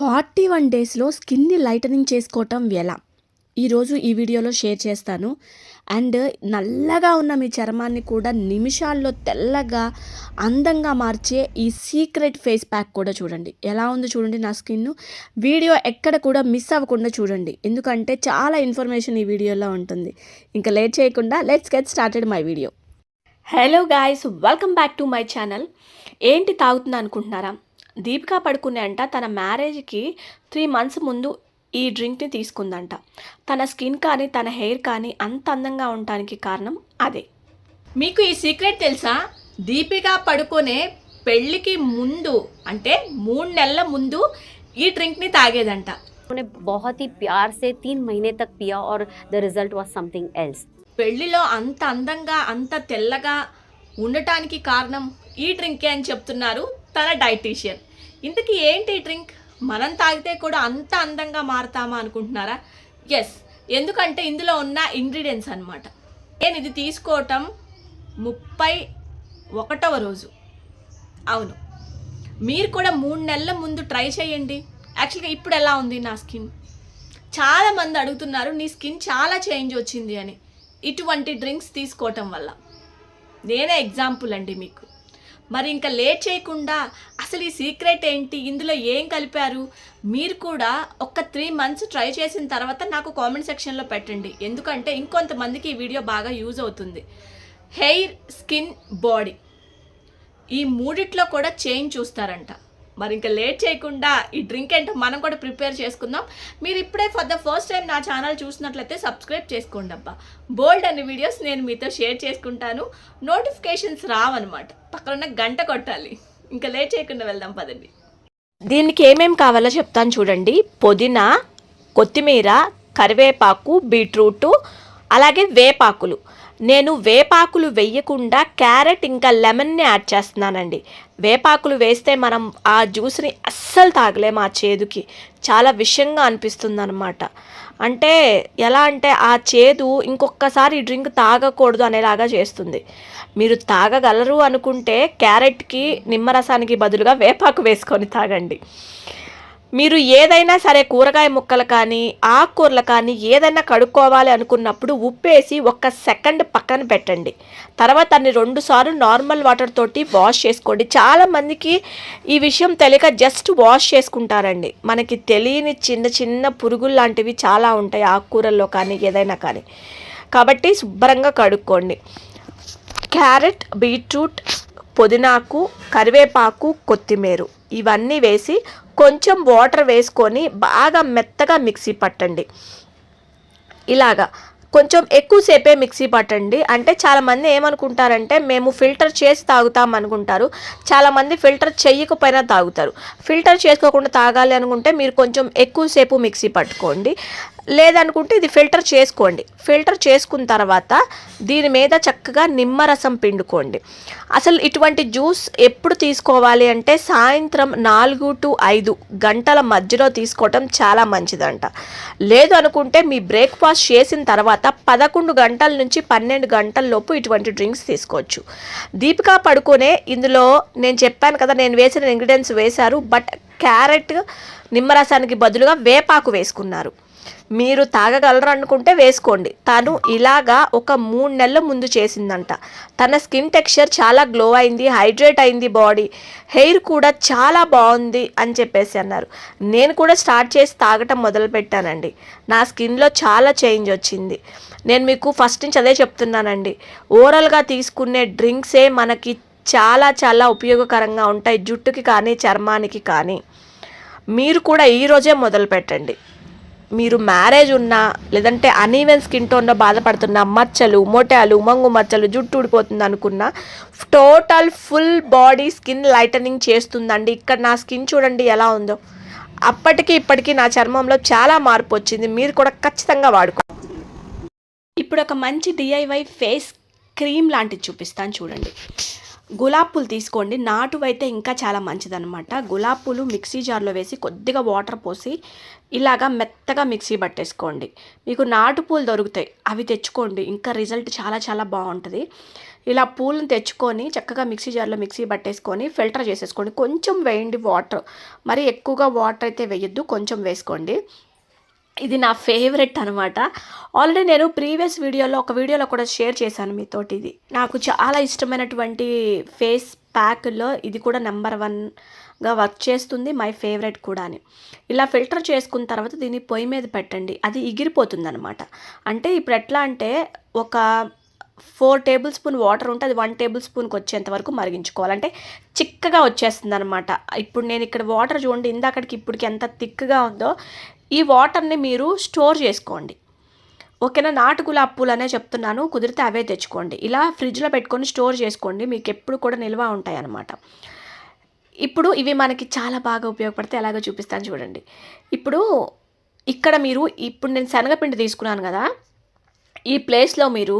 Forty one డేస్లో స్కిన్ని lightening చేసుకోవటం ఎలా? ఈరోజు ఈ వీడియోలో షేర్ చేస్తాను. అండ్ నల్లగా ఉన్న మీ చర్మాన్ని కూడా నిమిషాల్లో తెల్లగా అందంగా మార్చే ఈ సీక్రెట్ ఫేస్ ప్యాక్ కూడా చూడండి. ఎలా ఉందో చూడండి నా స్కిన్ వీడియో ఎక్కడ కూడా మిస్ అవ్వకుండా చూడండి. ఎందుకంటే చాలా ఇన్ఫర్మేషన్ ఈ వీడియోలో ఉంటుంది. ఇంకా లేట్ చేయకుండా let's get started my video. Hello guys welcome back to my channel. ఏంటి తాగుతుందా అనుకుంటున్నారా? దీపికా పడుకునే అంట తన మ్యారేజ్కి త్రీ మంత్స్ ముందు ఈ డ్రింక్ని తీసుకుందంట తన స్కిన్ కానీ తన హెయిర్ కానీ అంత అందంగా ఉండటానికి కారణం అదే మీకు ఈ సీక్రెట్ తెలుసా దీపికా పడుకునే పెళ్ళికి ముందు అంటే మూడు నెలల ముందు ఈ డ్రింక్ని తాగేదంట उन्होंने बहुत ही प्यार से तीन महीने तक पिया और the result was something else పెళ్లిలో అంత అందంగా అంత తెల్లగా ఉండటానికి కారణం ఈ డ్రింకే అని చెప్తున్నారు తన డైటీషియన్ ఇంతకీ ఏంటి డ్రింక్? మనం తాగితే కూడా అంత అందంగా మారుతామా అనుకుంటున్నారా? ఎస్ ఎందుకంటే ఇందులో ఉన్న ఇంగ్రీడియంట్స్ అన్నమాట. నేను ఇది తీసుకోవటం ముప్పై ఒకటవ రోజు. అవును. మీరు కూడా మూడు నెలల ముందు ట్రై చేయండి. యాక్చువల్గా ఇప్పుడు ఎలా ఉంది నా స్కిన్? చాలా మంది అడుగుతున్నారు నీ స్కిన్ చాలా చేంజ్ వచ్చింది అని. ఇటువంటి డ్రింక్స్ తీసుకోవటం వల్ల. నేనే ఎగ్జాంపుల్ అండి మీకు. మరి ఇంకా లేట్ చేయకుండా అసలు ఈ సీక్రెట్ ఏంటి? ఇందులో ఏం కలిపారు? మీరు కూడా ఒక త్రీ మంత్స్ ట్రై చేసిన తర్వాత నాకు కామెంట్ సెక్షన్లో పెట్టండి. ఎందుకంటే ఇంకొంతమందికి ఈ వీడియో బాగా యూజ్ అవుతుంది. Hair skin body. ఈ మూడిట్లో కూడా చేంజ్ చూస్తారంట. మరి ఇంకా లేట్ చేయకుండా ఈ డ్రింక్ ఏంటో మనం కూడా ప్రిపేర్ చేసుకుందాం. మీరు ఇప్పుడే ఫర్ ద ఫస్ట్ టైం నా ఛానల్ చూసినట్లయితే సబ్స్క్రైబ్ చేసుకోండి అబ్బా. బోల్డ్ అనే వీడియోస్ నేను మీతో షేర్ చేసుకుంటాను. నోటిఫికేషన్స్ రావన్నమాట. పక్కన గంట కొట్టాలి. ఇంకా లేట్ చేయకుండా వెళ్దాం పదండి. దీనికి ఏమేం కావాలో చెప్తాను చూడండి. పుదీనా కొత్తిమీర కరివేపాకు బీట్రూటు అలాగే వేపాకులు. నేను వేపాకులు వేయకుండా క్యారెట్ ఇంకా లెమన్ని యాడ్ చేస్తున్నానండి. వేపాకులు వేస్తే మనం ఆ జ్యూస్ని అస్సలు తాగలేము ఆ చేదుకి. చాలా విషంగా అనిపిస్తుంది అనమాట అంటే ఎలా అంటే ఆ చేదు ఇంకొకసారి డ్రింక్ తాగకూడదు అనేలాగా చేస్తుంది. మీరు తాగగలరు అనుకుంటే క్యారెట్కి నిమ్మరసానికి బదులుగా వేపాకు వేసుకొని తాగండి. మీరు ఏదైనా సరే కూరగాయ ముక్కలు కానీ ఆకుకూరలు కానీ ఏదైనా కడుక్కోవాలి అనుకున్నప్పుడు ఉప్పేసి ఒక్క సెకండ్ పక్కన పెట్టండి. తర్వాత దాన్ని రెండు సార్లు నార్మల్ వాటర్ తోటి వాష్ చేసుకోండి. చాలా మందికి ఈ విషయం తెలియక జస్ట్ వాష్ చేసుకుంటారండి. మనకి తెలియని చిన్న చిన్న పురుగులు లాంటివి చాలా ఉంటాయి ఆకుకూరల్లో కానీ ఏదైనా కానీ. కాబట్టి శుభ్రంగా కడుక్కోండి. క్యారెట్ బీట్రూట్ పుదీనాకు కరివేపాకు కొత్తిమీర ఇవన్నీ వేసి కొంచెం వాటర్ వేసుకొని బాగా మెత్తగా మిక్సీ పట్టండి. ఇలాగా. కొంచెం ఎక్కువసేపే మిక్సీ పట్టండి. అంటే చాలామంది ఏమనుకుంటారంటే మేము ఫిల్టర్ చేసి తాగుతాం అనుకుంటారు. చాలామంది ఫిల్టర్ చెయ్యకపోయినా తాగుతారు. ఫిల్టర్ చేసుకోకుండా తాగాలి అనుకుంటే మీరు కొంచెం ఎక్కువసేపు మిక్సీ పట్టుకోండి. లేదనుకుంటే ఇది ఫిల్టర్ చేసుకోండి. ఫిల్టర్ చేసుకున్న తర్వాత దీని మీద చక్కగా నిమ్మరసం పిండుకోండి. అసలు ఇటువంటి జ్యూస్ ఎప్పుడు తీసుకోవాలి అంటే సాయంత్రం నాలుగు టు ఐదు గంటల మధ్యలో తీసుకోవటం చాలా మంచిదంట. లేదు అనుకుంటే మీ బ్రేక్ఫాస్ట్ చేసిన తర్వాత పదకొండు గంటల నుంచి పన్నెండు గంటల లోపు ఇటువంటి డ్రింక్స్ తీసుకోవచ్చు. దీపికా పడుకునే ఇందులో నేను చెప్పాను కదా నేను వేసిన ఇంగ్రీడియంట్స్ వేశారు బట్ క్యారెట్ నిమ్మరసానికి బదులుగా వేపాకు వేసుకున్నారు. మీరు తాగగలరు అనుకుంటే వేసుకోండి. తను ఇలాగా ఒక మూడు నెలల ముందు చేసిందంట. తన స్కిన్ టెక్స్చర్ చాలా గ్లో అయింది హైడ్రేట్ అయింది బాడీ. హెయిర్ కూడా చాలా బాగుంది అని చెప్పేసి అన్నారు. నేను కూడా స్టార్ట్ చేసి తాగటం మొదలుపెట్టానండి నా స్కిన్లో చాలా చేంజ్ వచ్చింది. నేను మీకు ఫస్ట్ నుంచి అదే చెప్తున్నానండి. ఓవరాల్గా తీసుకునే డ్రింక్సే మనకి చాలా చాలా ఉపయోగకరంగా ఉంటాయి. జుట్టుకి కానీ చర్మానికి కానీ. మీరు కూడా ఈరోజే మొదలు పెట్టండి. మీరు మ్యారేజ్ ఉన్నా లేదంటే అనీవెన్ స్కిన్ టోన్లో బాధపడుతున్న మచ్చలు మొటాలు మంగు మచ్చలు జుట్టు ఊడిపోతుంది అనుకున్న total full body skin lightening చేస్తుందండి. ఇక్కడ నా స్కిన్ చూడండి ఎలా ఉందో. అప్పటికి ఇప్పటికీ నా చర్మంలో చాలా మార్పు వచ్చింది. మీరు కూడా ఖచ్చితంగా వాడుకో. ఇప్పుడు ఒక మంచి డిఐవై ఫేస్ క్రీమ్ లాంటిది చూపిస్తాను చూడండి. గులాబ్ పూలు తీసుకోండి. నాటువైతే ఇంకా చాలా మంచిదనమాట గులాబ్ పూలు మిక్సీ జార్లో వేసి కొద్దిగా వాటర్ పోసి ఇలాగా మెత్తగా మిక్సీ పట్టేసుకోండి. మీకు నాటు పూలు దొరుకుతాయి. అవి తెచ్చుకోండి. ఇంకా రిజల్ట్ చాలా చాలా బాగుంటుంది. ఇలా పూలను తెచ్చుకొని చక్కగా మిక్సీ జార్లో మిక్సీ పట్టేసుకొని ఫిల్టర్ చేసేసుకోండి. కొంచెం వేయండి వాటర్. మరి ఎక్కువగా వాటర్ అయితే వేయొద్దు. కొంచెం వేసుకోండి. ఇది నా ఫేవరెట్ అనమాట ఆల్రెడీ నేను ప్రీవియస్ వీడియోలో ఒక వీడియోలో కూడా షేర్ చేశాను మీతోటి ఇది. నాకు చాలా ఇష్టమైనటువంటి ఫేస్ ప్యాక్లో ఇది కూడా నెంబర్ వన్గా వర్క్ చేస్తుంది మై ఫేవరెట్ కూడా అని ఇలా ఫిల్టర్ చేసుకున్న తర్వాత దీన్ని పొయ్యి మీద పెట్టండి. అది ఎగిరిపోతుంది అనమాట అంటే ఇప్పుడు ఎట్లా అంటే ఒక ఫోర్ టేబుల్ స్పూన్ వాటర్ ఉంటే అది వన్ టేబుల్ స్పూన్కి వచ్చేంత వరకు మరిగించుకోవాలంటే చిక్కగా వచ్చేస్తుంది అనమాట ఇప్పుడు నేను ఇక్కడ వాటర్ చూడండి ఇందాకడికి ఇప్పటికి ఎంత థిక్గా ఉందో ఈ వాటర్ని మీరు స్టోర్ చేసుకోండి. ఓకేనా? నాటు గులాబ్ పూలు అనే చెప్తున్నాను. కుదిరితే అవే తెచ్చుకోండి. ఇలా ఫ్రిడ్జ్లో పెట్టుకొని స్టోర్ చేసుకోండి. మీకు ఎప్పుడు కూడా నిల్వ ఉంటాయి అన్నమాట ఇప్పుడు ఇవి మనకి చాలా బాగా ఉపయోగపడితే ఎలాగో చూపిస్తాను చూడండి. ఇప్పుడు ఇక్కడ మీరు ఇప్పుడు నేను శనగపిండి తీసుకున్నాను కదా. ఈ ప్లేస్లో మీరు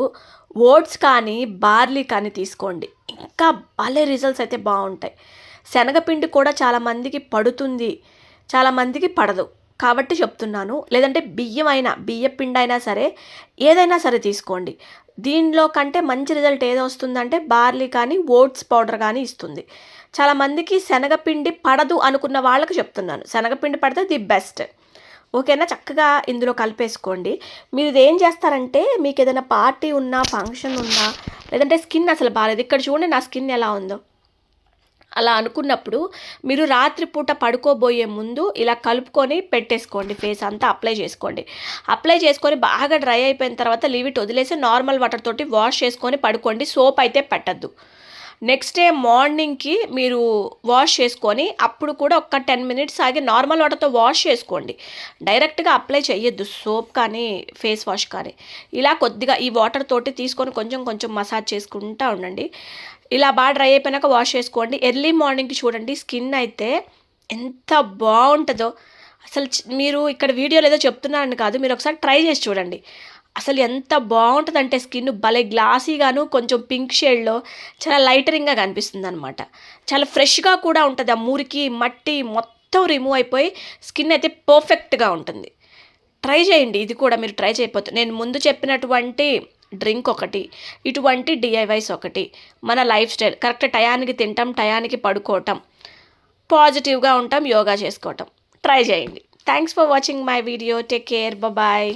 ఓట్స్ కానీ బార్లీ కానీ తీసుకోండి. ఇంకా భలే రిజల్ట్స్ అయితే బాగుంటాయి. శనగపిండి కూడా చాలా మందికి పడుతుంది. చాలా మందికి పడదు. కాబట్టి చెప్తున్నాను. లేదంటే బియ్యం అయినా బియ్య పిండి అయినా సరే ఏదైనా సరే తీసుకోండి. దీనిలో కంటే మంచి రిజల్ట్ ఏదో వస్తుందంటే బార్లీ కానీ ఓట్స్ పౌడర్ కానీ ఇస్తుంది. చాలామందికి శనగపిండి పడదు అనుకున్న వాళ్ళకి చెప్తున్నాను. శనగపిండి పడితే ది బెస్ట్. ఓకేనా? చక్కగా ఇందులో కలిపేసుకోండి. మీరు ఇది ఏం చేస్తారంటే మీకు ఏదైనా పార్టీ ఉన్నా ఫంక్షన్ ఉన్నా లేదంటే స్కిన్ అసలు బాగాలేదు ఇక్కడ చూడండి నా స్కిన్ ఎలా ఉందో. అలా అనుకున్నప్పుడు మీరు రాత్రిపూట పడుకోబోయే ముందు ఇలా కలుపుకొని పెట్టేసుకోండి ఫేస్ అంతా అప్లై చేసుకోండి. అప్లై చేసుకొని బాగా డ్రై అయిపోయిన తర్వాత లీవ్ ఇట్ వదిలేసి నార్మల్ వాటర్ తోటి వాష్ చేసుకొని పడుకోండి. సోప్ అయితే పెట్టద్దు. నెక్స్ట్ డే మార్నింగ్కి మీరు వాష్ చేసుకొని అప్పుడు కూడా ఒక టెన్ మినిట్స్ ఆగి నార్మల్ వాటర్తో వాష్ చేసుకోండి. డైరెక్ట్గా అప్లై చేయొద్దు సోప్ కానీ ఫేస్ వాష్ కానీ. ఇలా కొద్దిగా ఈ వాటర్ తోటి తీసుకొని కొంచెం కొంచెం మసాజ్ చేసుకుంటూ ఉండండి. ఇలా బాగా డ్రై అయిపోయినాక వాష్ చేసుకోండి. ఎర్లీ మార్నింగ్కి చూడండి స్కిన్ అయితే ఎంత బాగుంటుందో. అసలు మీరు ఇక్కడ వీడియోలు ఏదో చెప్తున్నారని కాదు మీరు ఒకసారి ట్రై చేసి చూడండి. అసలు ఎంత బాగుంటుందంటే స్కిన్ భలే గ్లాసీగాను కొంచెం పింక్ షేడ్లో చాలా లైటరింగ్గా కనిపిస్తుంది అనమాట చాలా ఫ్రెష్గా కూడా ఉంటుంది. ఆ మురికి మట్టి మొత్తం రిమూవ్ అయిపోయి స్కిన్ అయితే పర్ఫెక్ట్గా ఉంటుంది. ట్రై చేయండి. ఇది కూడా మీరు ట్రై చేయకపోతే నేను ముందు చెప్పినటువంటి డ్రింక్ ఒకటి ఇటువంటి డిఐవైస్ ఒకటి మన లైఫ్ స్టైల్. కరెక్ట్ టయానికి తింటాం టయానికి పడుకోవటం పాజిటివ్గా ఉంటాం యోగా చేసుకోవటం. ట్రై చేయండి. Thanks for watching my video. Take care. Bye